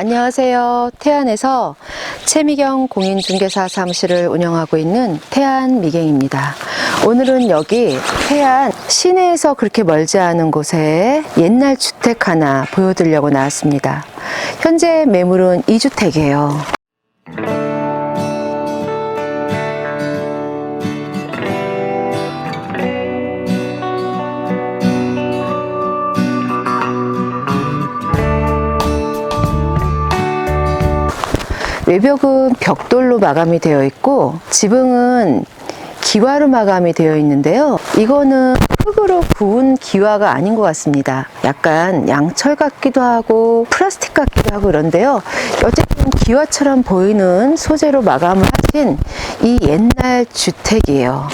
안녕하세요. 태안에서 최미경 공인중개사 사무실을 운영하고 있는 태안 미경입니다. 오늘은 여기 태안 시내에서 그렇게 멀지 않은 곳에 옛날 주택 하나 보여드리려고 나왔습니다. 현재 매물은 2주택이에요. 외벽은 벽돌로 마감이 되어 있고 지붕은 기와로 마감이 되어 있는데요. 이거는 흙으로 구운 기와가 아닌 것 같습니다. 약간 양철 같기도 하고 플라스틱 같기도 하고 그런데요. 어쨌든 기와처럼 보이는 소재로 마감을 하신 이 옛날 주택이에요.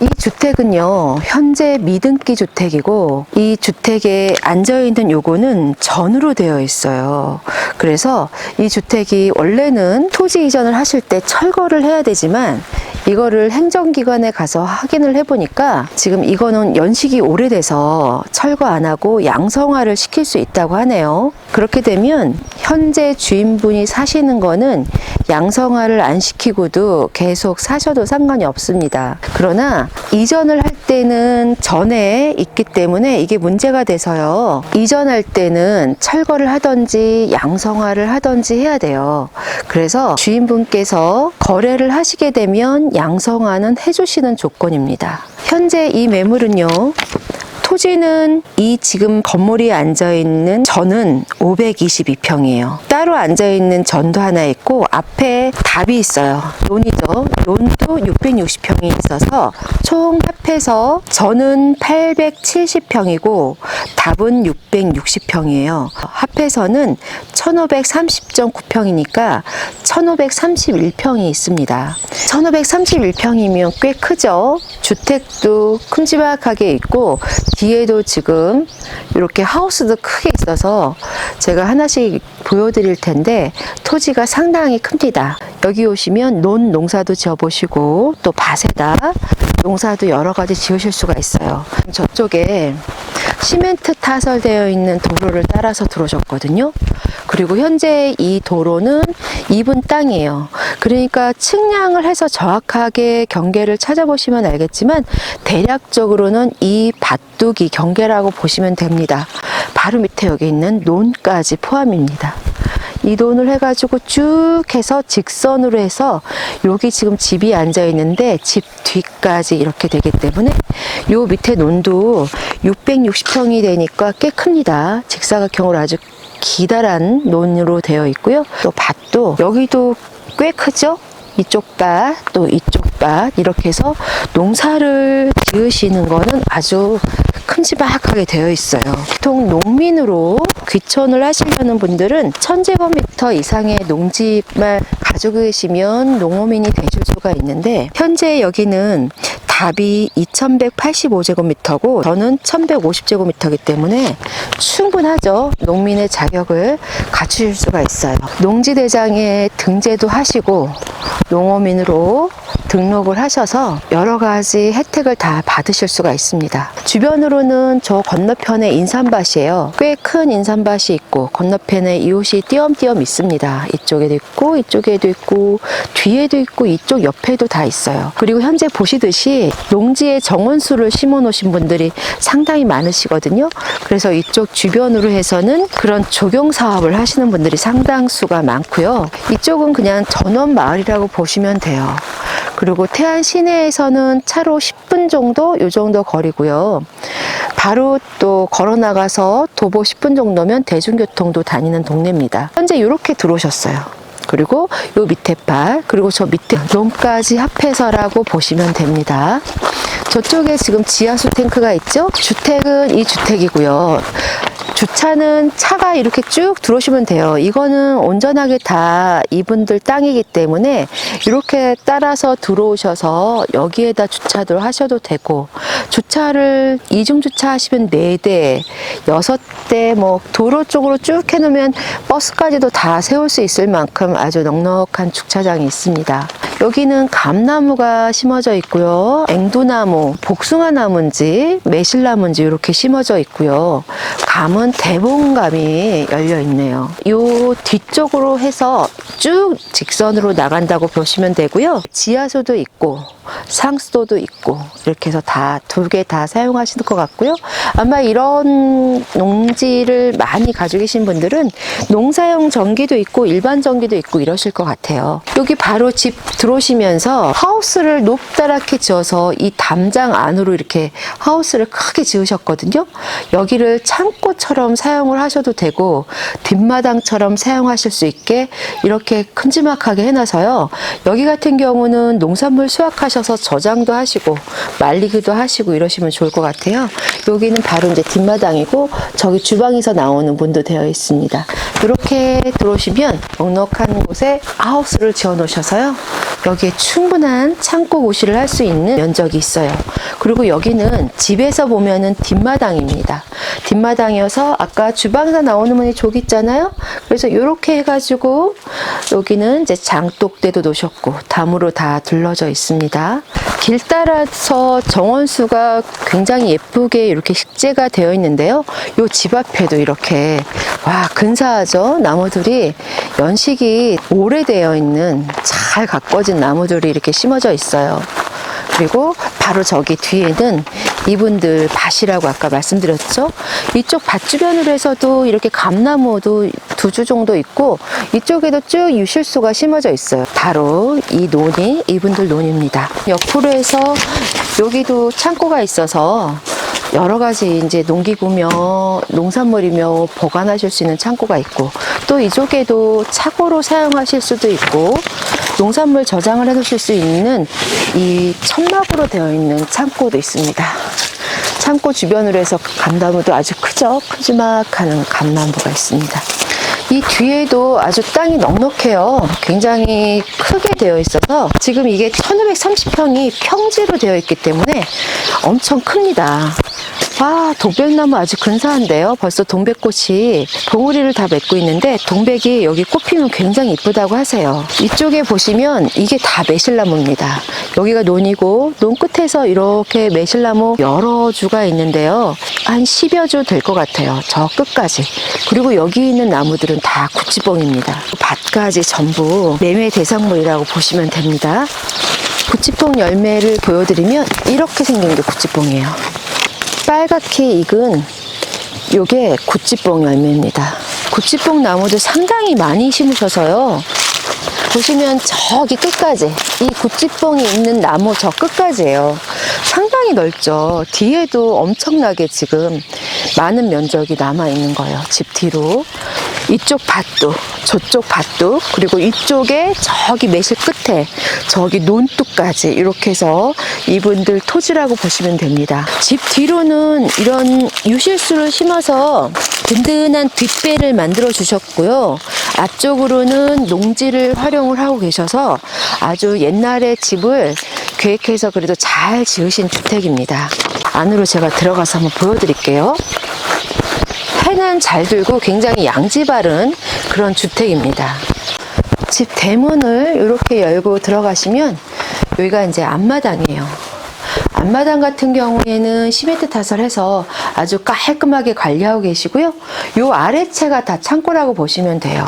이 주택은요, 현재 미등기 주택이고, 이 주택에 앉아있는 요거는 전으로 되어 있어요. 그래서 이 주택이 원래는 토지 이전을 하실 때 철거를 해야 되지만, 이거를 행정기관에 가서 확인을 해보니까 지금 이거는 연식이 오래돼서 철거 안 하고 양성화를 시킬 수 있다고 하네요. 그렇게 되면 현재 주인분이 사시는 거는 양성화를 안 시키고도 계속 사셔도 상관이 없습니다. 그러나 이전을 할 때는 전에 있기 때문에 이게 문제가 돼서요. 이전할 때는 철거를 하든지 양성화를 하든지 해야 돼요. 그래서 주인분께서 거래를 하시게 되면 양성화는 해주시는 조건입니다. 현재 이 매물은요. 토지는 이 지금 건물이 앉아 있는 전은 522평이에요. 따로 앉아 있는 전도 하나 있고 앞에 답이 있어요. 논이죠. 논도 660평이 있어서 총 합해서 전은 870평이고 답은 660평이에요. 합해서는 1530.9평이니까 1531평이 있습니다. 1531평이면 꽤 크죠. 주택도 큼지막하게 있고 뒤에도 지금 이렇게 하우스도 크게 있어서 제가 하나씩 보여드릴 텐데 토지가 상당히 큽니다. 여기 오시면 논 농사도 지어보시고 또 밭에다 농사도 여러 가지 지으실 수가 있어요. 저쪽에 시멘트 타설되어 있는 도로를 따라서 들어오셨거든요. 그리고 현재 이 도로는 2분 땅이에요. 그러니까 측량을 해서 정확하게 경계를 찾아보시면 알겠지만 대략적으로는 이 밭두기 경계라고 보시면 됩니다. 바로 밑에 여기 있는 논까지 포함입니다. 이 논을 해가지고 쭉 해서 직선으로 해서 여기 지금 집이 앉아 있는데 집 뒤까지 이렇게 되기 때문에 요 밑에 논도 660평이 되니까 꽤 큽니다. 직사각형으로 아주 기다란 논으로 되어 있고요. 또 밭도 여기도 꽤 크죠? 이쪽 밭, 또 이쪽 밭 이렇게 해서 농사를 지으시는 거는 아주 큼지막하게 되어 있어요. 보통 농민으로 귀촌을 하시려는 분들은 1000제곱미터 이상의 농집만 가지고 계시면 농어민이 되실 수가 있는데 현재 여기는 답이 2185제곱미터고 저는 1150제곱미터이기 때문에 충분하죠. 농민의 자격을 갖추실 수가 있어요. 농지대장에 등재도 하시고 농어민으로 등록을 하셔서 여러 가지 혜택을 다 받으실 수가 있습니다. 주변으로는 저 건너편에 인삼밭이에요. 꽤 큰 인삼밭이 있고 건너편에 이웃이 띄엄띄엄 있습니다. 이쪽에도 있고 이쪽에도 있고 뒤에도 있고 이쪽 옆에도 다 있어요. 그리고 현재 보시듯이 농지에 정원수를 심어 놓으신 분들이 상당히 많으시거든요. 그래서 이쪽 주변으로 해서는 그런 조경 사업을 하시는 분들이 상당수가 많고요. 이쪽은 그냥 전원 마을이라고 보시면 돼요. 그리고 태안 시내에서는 차로 10분 정도 요 정도 거리고요. 바로 또 걸어 나가서 도보 10분 정도면 대중교통도 다니는 동네입니다. 현재 이렇게 들어오셨어요. 그리고 요 밑에 팔 그리고 저 밑에 논까지 합해서라고 보시면 됩니다. 저쪽에 지금 지하수 탱크가 있죠? 주택은 이 주택이고요. 주차는 차가 이렇게 쭉 들어오시면 돼요. 이거는 온전하게 다 이분들 땅이기 때문에 이렇게 따라서 들어오셔서 여기에다 주차도 하셔도 되고 주차를 이중 주차 하시면 4대, 6대 뭐 도로 쪽으로 쭉 해놓으면 버스까지도 다 세울 수 있을 만큼 아주 넉넉한 주차장이 있습니다. 여기는 감나무가 심어져 있고요. 앵두나무, 복숭아나무인지 매실나무인지 이렇게 심어져 있고요. 감은 대봉감이 열려 있네요. 요 뒤쪽으로 해서 쭉 직선으로 나간다고 보시면 되고요. 지하수도 있고 상수도도 있고 이렇게 해서 다 두 개 다 사용하시는 것 같고요. 아마 이런 농지를 많이 가지고 계신 분들은 농사용 전기도 있고 일반 전기도 있고 이러실 것 같아요. 여기 바로 집 들어오시면서 하우스를 높다랗게 지어서 이 담장 안으로 이렇게 하우스를 크게 지으셨거든요. 여기를 창고 처럼 사용을 하셔도 되고 뒷마당처럼 사용하실 수 있게 이렇게 큼지막하게 해놔서요. 여기 같은 경우는 농산물 수확하셔서 저장도 하시고 말리기도 하시고 이러시면 좋을 것 같아요. 여기는 바로 이제 뒷마당이고 저기 주방에서 나오는 문도 되어 있습니다. 이렇게 들어오시면 넉넉한 곳에 하우스를 지어 놓으셔서요. 여기에 충분한 창고 고시를 할 수 있는 면적이 있어요. 그리고 여기는 집에서 보면은 뒷마당입니다. 뒷마당 이어서 아까 주방에서 나오는 문이 저기 있잖아요. 그래서 이렇게 해가지고 여기는 이제 장독대도 놓으셨고 담으로 다 둘러져 있습니다. 길 따라서 정원수가 굉장히 예쁘게 이렇게 식재가 되어 있는데요. 요 집 앞에도 이렇게 와 근사하죠. 나무들이 연식이 오래되어 있는 잘 가꿔진 나무들이 이렇게 심어져 있어요. 그리고 바로 저기 뒤에는 이분들 밭이라고 아까 말씀드렸죠. 이쪽 밭 주변으로 해서도 이렇게 감나무도 두 주 정도 있고 이쪽에도 쭉 유실수가 심어져 있어요. 바로 이 논이 이분들 논입니다. 옆으로 해서 여기도 창고가 있어서 여러 가지 이제 농기구며 농산물이며 보관하실 수 있는 창고가 있고 또 이쪽에도 차고로 사용하실 수도 있고 농산물 저장을 해 놓으실 수 있는 이 천막으로 되어 있는 창고도 있습니다. 창고 주변으로 해서 감나무도 아주 크죠? 큼지막한 감나무가 있습니다. 이 뒤에도 아주 땅이 넉넉해요. 굉장히 크게 되어 있어서 지금 이게 1530평이 평지로 되어 있기 때문에 엄청 큽니다. 와, 동백나무 아주 근사한데요. 벌써 동백꽃이 봉우리를 다 맺고 있는데 동백이 여기 꽃피면 굉장히 이쁘다고 하세요. 이쪽에 보시면 이게 다 매실나무입니다. 여기가 논이고 논 끝에서 이렇게 매실나무 여러 주가 있는데요. 한 10여 주 될 것 같아요. 저 끝까지. 그리고 여기 있는 나무들은 다 구찌뽕입니다. 밭까지 전부 매매 대상물이라고 보시면 됩니다. 구찌뽕 열매를 보여드리면 이렇게 생긴 게 구찌뽕이에요. 빨갛게 익은 요게 구찌뽕 열매입니다. 구찌뽕 나무도 상당히 많이 심으셔서요. 보시면 저기 끝까지 이 구찌뽕이 있는 나무 저 끝까지예요. 상당히 넓죠. 뒤에도 엄청나게 지금 많은 면적이 남아 있는 거예요. 집 뒤로. 이쪽 밭도 저쪽 밭도 그리고 이쪽에 저기 매실 끝에 저기 논뚝까지 이렇게 해서 이분들 토지라고 보시면 됩니다. 집 뒤로는 이런 유실수를 심어서 든든한 뒷배를 만들어 주셨고요. 앞쪽으로는 농지를 활용을 하고 계셔서 아주 옛날에 집을 계획해서 그래도 잘 지으신 주택입니다. 안으로 제가 들어가서 한번 보여드릴게요. 해는 잘 들고 굉장히 양지 바른 그런 주택입니다. 집 대문을 이렇게 열고 들어가시면 여기가 이제 앞마당이에요. 앞마당 같은 경우에는 시멘트 타설해서 아주 깔끔하게 관리하고 계시고요. 요 아래채가 다 창고라고 보시면 돼요.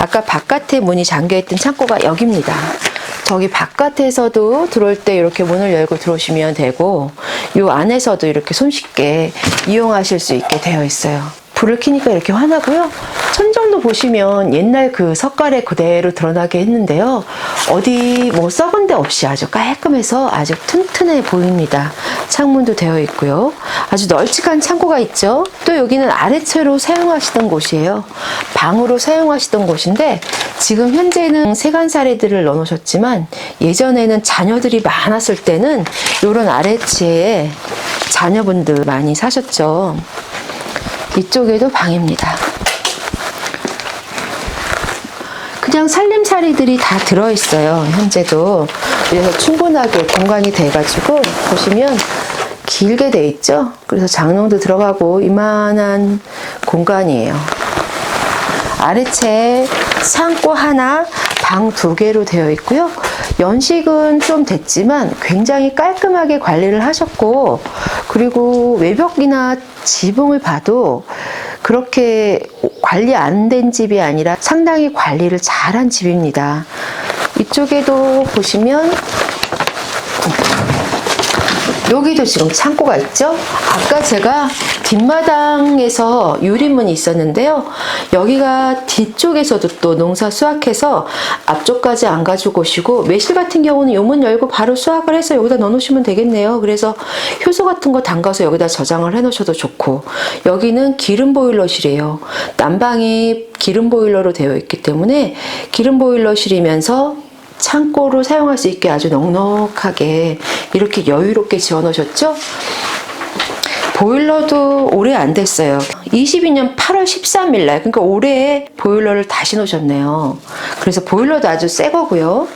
아까 바깥에 문이 잠겨있던 창고가 여기입니다. 저기 바깥에서도 들어올 때 이렇게 문을 열고 들어오시면 되고 요 안에서도 이렇게 손쉽게 이용하실 수 있게 되어 있어요. 불을 켜니까 이렇게 환하고요. 천정도 보시면 옛날 그 석가래 그대로 드러나게 했는데요. 어디 뭐 썩은 데 없이 아주 깔끔해서 아주 튼튼해 보입니다. 창문도 되어 있고요. 아주 널찍한 창고가 있죠. 또 여기는 아래채로 사용하시던 곳이에요. 방으로 사용하시던 곳인데 지금 현재는 세간 사례들을 넣어놓으셨지만 예전에는 자녀들이 많았을 때는 이런 아래채에 자녀분들 많이 사셨죠. 이쪽에도 방입니다. 그냥 살림살이들이 다 들어있어요. 현재도. 그래서 충분하게 공간이 돼가지고 보시면 길게 돼 있죠. 그래서 장롱도 들어가고 이만한 공간이에요. 아래채 창고 하나, 방 두 개로 되어 있고요. 연식은 좀 됐지만 굉장히 깔끔하게 관리를 하셨고, 그리고 외벽이나 지붕을 봐도 그렇게 관리 안 된 집이 아니라 상당히 관리를 잘한 집입니다. 이쪽에도 보시면 여기도 지금 창고가 있죠? 아까 제가 뒷마당에서 유리문이 있었는데요. 여기가 뒤쪽에서도 또 농사 수확해서 앞쪽까지 안 가지고 오시고 매실 같은 경우는 요 문 열고 바로 수확을 해서 여기다 넣어 놓으시면 되겠네요. 그래서 효소 같은 거 담가서 여기다 저장을 해 놓으셔도 좋고 여기는 기름 보일러실이에요. 난방이 기름 보일러로 되어 있기 때문에 기름 보일러실이면서 창고로 사용할 수 있게 아주 넉넉하게 이렇게 여유롭게 지어 놓으셨죠? 보일러도 오래 안 됐어요. 22년 8월 13일 날, 그러니까 올해 보일러를 다시 놓으셨네요. 그래서 보일러도 아주 새 거고요.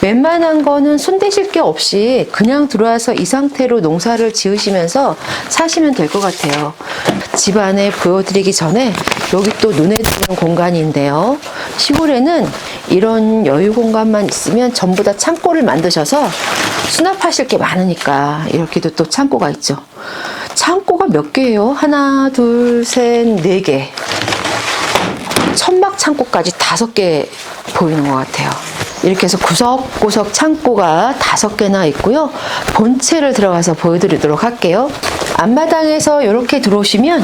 웬만한 거는 손대실 게 없이 그냥 들어와서 이 상태로 농사를 지으시면서 사시면 될 것 같아요. 집 안에 보여드리기 전에 여기 또 눈에 띄는 공간인데요. 시골에는 이런 여유 공간만 있으면 전부 다 창고를 만드셔서 수납하실 게 많으니까 이렇게도 또 창고가 있죠. 창고가 몇 개예요? 하나, 둘, 셋, 네 개. 천막 창고까지 다섯 개 보이는 것 같아요. 이렇게 해서 구석구석 창고가 다섯 개나 있고요. 본체를 들어가서 보여드리도록 할게요. 앞마당에서 이렇게 들어오시면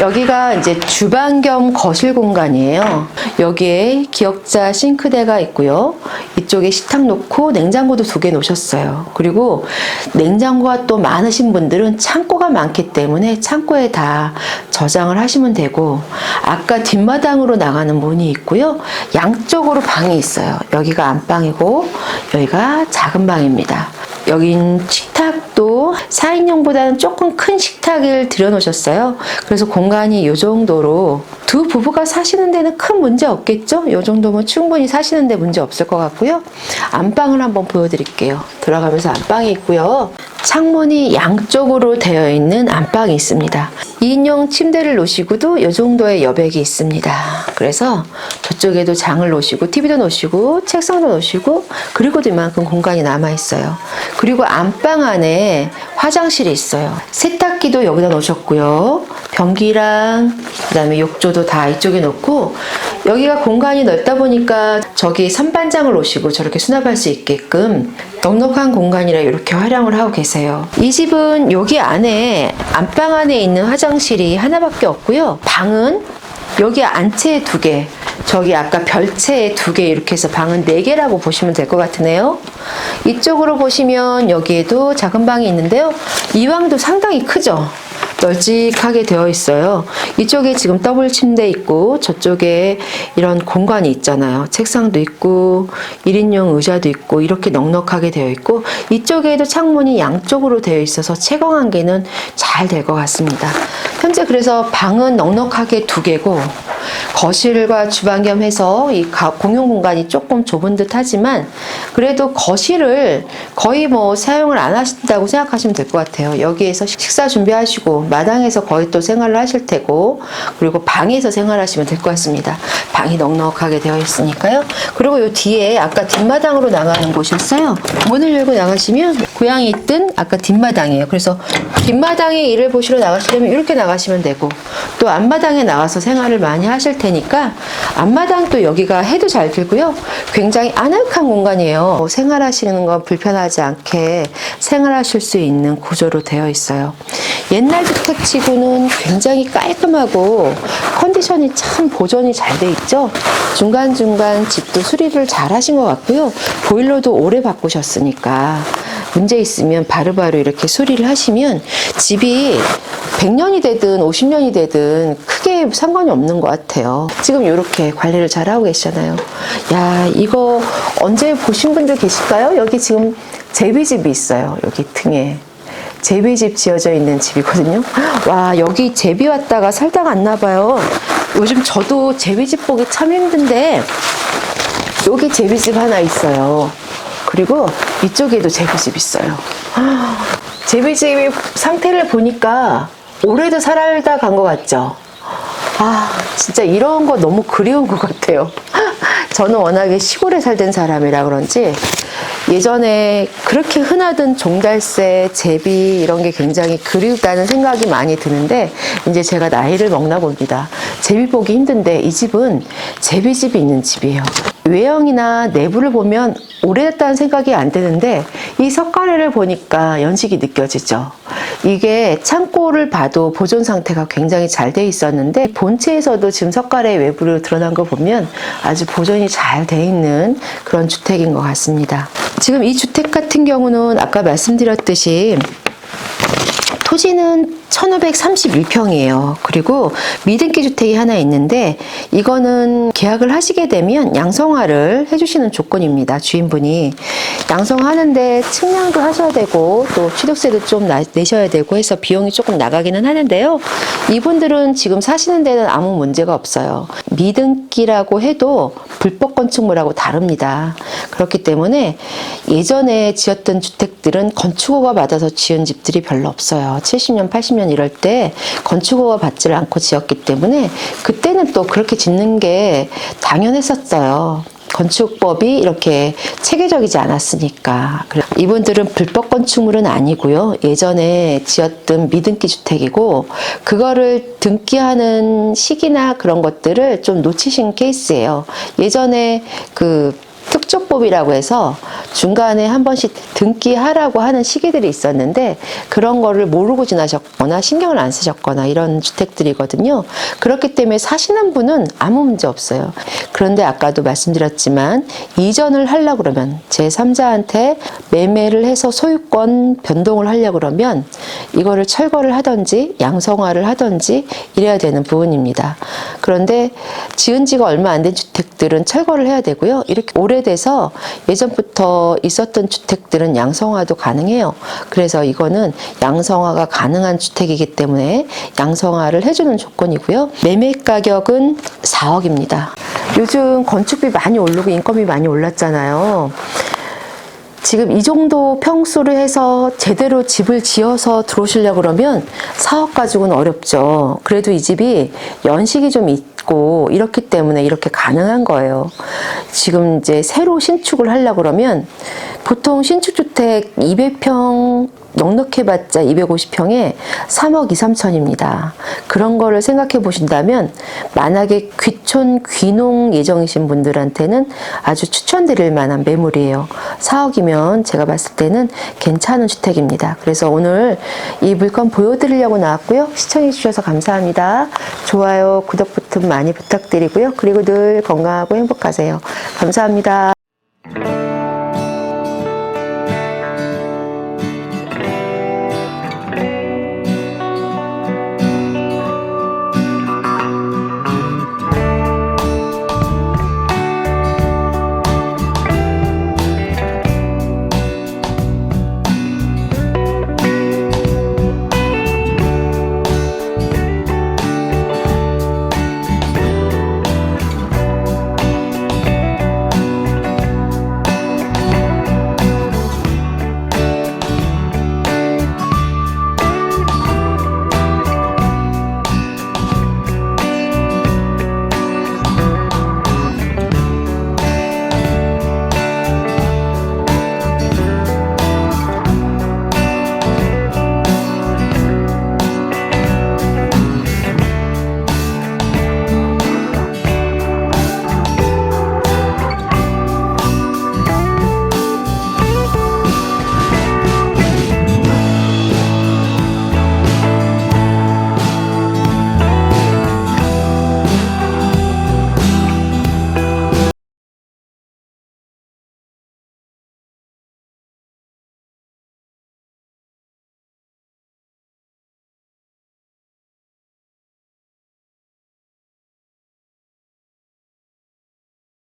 여기가 이제 주방 겸 거실 공간이에요. 여기에 기역자 싱크대가 있고요. 이쪽에 식탁 놓고 냉장고도 두 개 놓으셨어요. 그리고 냉장고가 또 많으신 분들은 창고가 많기 때문에 창고에 다 저장을 하시면 되고 아까 뒷마당으로 나가는 문이 있고요. 양쪽으로 방이 있어요. 여기가 안방이고 여기가 작은 방입니다. 여긴 식탁도 4인용보다는 조금 큰 식탁을 들여놓으셨어요. 그래서 공간이 이 정도로 두 부부가 사시는 데는 큰 문제 없겠죠? 이 정도면 충분히 사시는 데 문제 없을 것 같고요. 안방을 한번 보여드릴게요. 들어가면서 안방이 있고요. 창문이 양쪽으로 되어 있는 안방이 있습니다. 2인용 침대를 놓으시고도 이 정도의 여백이 있습니다. 그래서 저쪽에도 장을 놓으시고 TV도 놓으시고 책상도 놓으시고 그리고도 이만큼 공간이 남아 있어요. 그리고 안방 안에 화장실이 있어요. 세탁기도 여기다 놓으셨고요. 변기랑 그다음에 욕조도 다 이쪽에 놓고 여기가 공간이 넓다 보니까 저기 선반장을 놓으시고 저렇게 수납할 수 있게끔 넉넉한 공간이라 이렇게 활용을 하고 계세요. 이 집은 여기 안에 안방 안에 있는 화장실이 하나밖에 없고요. 방은 여기 안채 두 개, 저기 아까 별채 두개 이렇게 해서 방은 네 개라고 보시면 될 것 같으네요. 이쪽으로 보시면 여기에도 작은 방이 있는데요. 이 방도 상당히 크죠. 널찍하게 되어 있어요. 이쪽에 지금 더블 침대 있고 저쪽에 이런 공간이 있잖아요. 책상도 있고 1인용 의자도 있고 이렇게 넉넉하게 되어 있고 이쪽에도 창문이 양쪽으로 되어 있어서 채광 한개는 잘 될 것 같습니다. 현재 그래서 방은 넉넉하게 두 개고 거실과 주방 겸 해서 이 가- 공용 공간이 조금 좁은 듯 하지만 그래도 거실을 거의 뭐 사용을 안 하신다고 생각하시면 될 것 같아요. 여기에서 식사 준비하시고 마당에서 거의 또 생활을 하실 테고 그리고 방에서 생활하시면 될 것 같습니다. 방이 넉넉하게 되어 있으니까요. 그리고 요 뒤에 아까 뒷마당으로 나가는 곳이었어요. 문을 열고 나가시면 고양이 있던 아까 뒷마당이에요. 그래서 뒷마당에 일을 보시러 나가시려면 이렇게 나가시면 되고 또 앞마당에 나가서 생활을 많이 하실 테니 까 앞마당도 여기가 해도 잘 들고요. 굉장히 아늑한 공간이에요. 뭐 생활하시는 거 불편하지 않게 생활하실 수 있는 구조로 되어 있어요. 옛날 주택치고는 굉장히 깔끔하고 컨디션이 참 보존이 잘 돼 있죠. 중간중간 집도 수리를 잘 하신 것 같고요. 보일러도 오래 바꾸셨으니까 문제 있으면 바로바로 이렇게 수리를 하시면 집이 100년이 되든 50년이 되든 크게 상관이 없는 것 같아요. 지금 이렇게 관리를 잘 하고 계시잖아요. 야, 이거 언제 보신 분들 계실까요? 여기 지금 제비집이 있어요. 여기 등에. 제비집 지어져 있는 집이거든요. 와, 여기 제비 왔다가 살다가 왔나 봐요. 요즘 저도 제비집 보기 참 힘든데, 여기 제비집 하나 있어요. 그리고 이쪽에도 제비집 있어요. 제비집 상태를 보니까 올해도 살다 간 것 같죠? 아, 진짜 이런 거 너무 그리운 것 같아요. 저는 워낙에 시골에 살던 사람이라 그런지 예전에 그렇게 흔하던 종달새, 제비 이런 게 굉장히 그리웠다는 생각이 많이 드는데 이제 제가 나이를 먹나 봅니다. 제비 보기 힘든데 이 집은 제비집이 있는 집이에요. 외형이나 내부를 보면 오래됐다는 생각이 안 드는데 이 석가래를 보니까 연식이 느껴지죠. 이게 창고를 봐도 보존 상태가 굉장히 잘 돼 있었는데 본체에서도 지금 석가래 외부를 드러난 거 보면 아주 보존이 잘 돼 있는 그런 주택인 것 같습니다. 지금 이 주택 같은 경우는 아까 말씀드렸듯이 토지는 1531평이에요. 그리고 미등기 주택이 하나 있는데 이거는 계약을 하시게 되면 양성화를 해주시는 조건입니다. 주인분이 양성하는데 측량도 하셔야 되고 또 취득세도 좀 나- 내셔야 되고 해서 비용이 조금 나가기는 하는데요. 이분들은 지금 사시는 데는 아무 문제가 없어요. 미등기라고 해도 불법 건축물하고 다릅니다. 그렇기 때문에 예전에 지었던 주택들은 건축허가 받아서 지은 집들이 별로 없어요. 70년, 80년 이럴 때 건축허가 받지를 않고 지었기 때문에 그때는 또 그렇게 짓는 게 당연했었어요. 건축법이 이렇게 체계적이지 않았으니까. 이분들은 불법 건축물은 아니고요. 예전에 지었던 미등기 주택이고, 그거를 등기하는 시기나 그런 것들을 좀 놓치신 케이스예요. 예전에 그 특조 법이라고 해서 중간에 한 번씩 등기하라고 하는 시기들이 있었는데 그런 거를 모르고 지나셨거나 신경을 안 쓰셨거나 이런 주택들이거든요. 그렇기 때문에 사시는 분은 아무 문제 없어요. 그런데 아까도 말씀드렸지만 이전을 하려고 그러면 제3자한테 매매를 해서 소유권 변동을 하려고 그러면 이거를 철거를 하든지 양성화를 하든지 이래야 되는 부분입니다. 그런데 지은 지가 얼마 안 된 주택들은 철거를 해야 되고요. 이렇게 오래돼서 예전부터 있었던 주택들은 양성화도 가능해요. 그래서 이거는 양성화가 가능한 주택이기 때문에 양성화를 해주는 조건이고요. 매매 가격은 4억입니다. 요즘 건축비 많이 오르고 인건비 많이 올랐잖아요. 지금 이 정도 평수를 해서 제대로 집을 지어서 들어오시려고 그러면 4억 가지고는 어렵죠. 그래도 이 집이 연식이 좀 있고 이렇기 때문에 이렇게 가능한 거예요. 지금 이제 새로 신축을 하려고 그러면 보통 신축주택 200평 넉넉해 봤자 250평에 3억 2, 3천입니다. 그런 거를 생각해 보신다면 만약에 귀촌 귀농 예정이신 분들한테는 아주 추천드릴 만한 매물이에요. 4억이 면 제가 봤을 때는 괜찮은 주택입니다. 그래서 오늘 이 물건 보여드리려고 나왔고요. 시청해 주셔서 감사합니다. 좋아요, 구독 버튼 많이 부탁드리고요. 그리고 늘 건강하고 행복하세요. 감사합니다.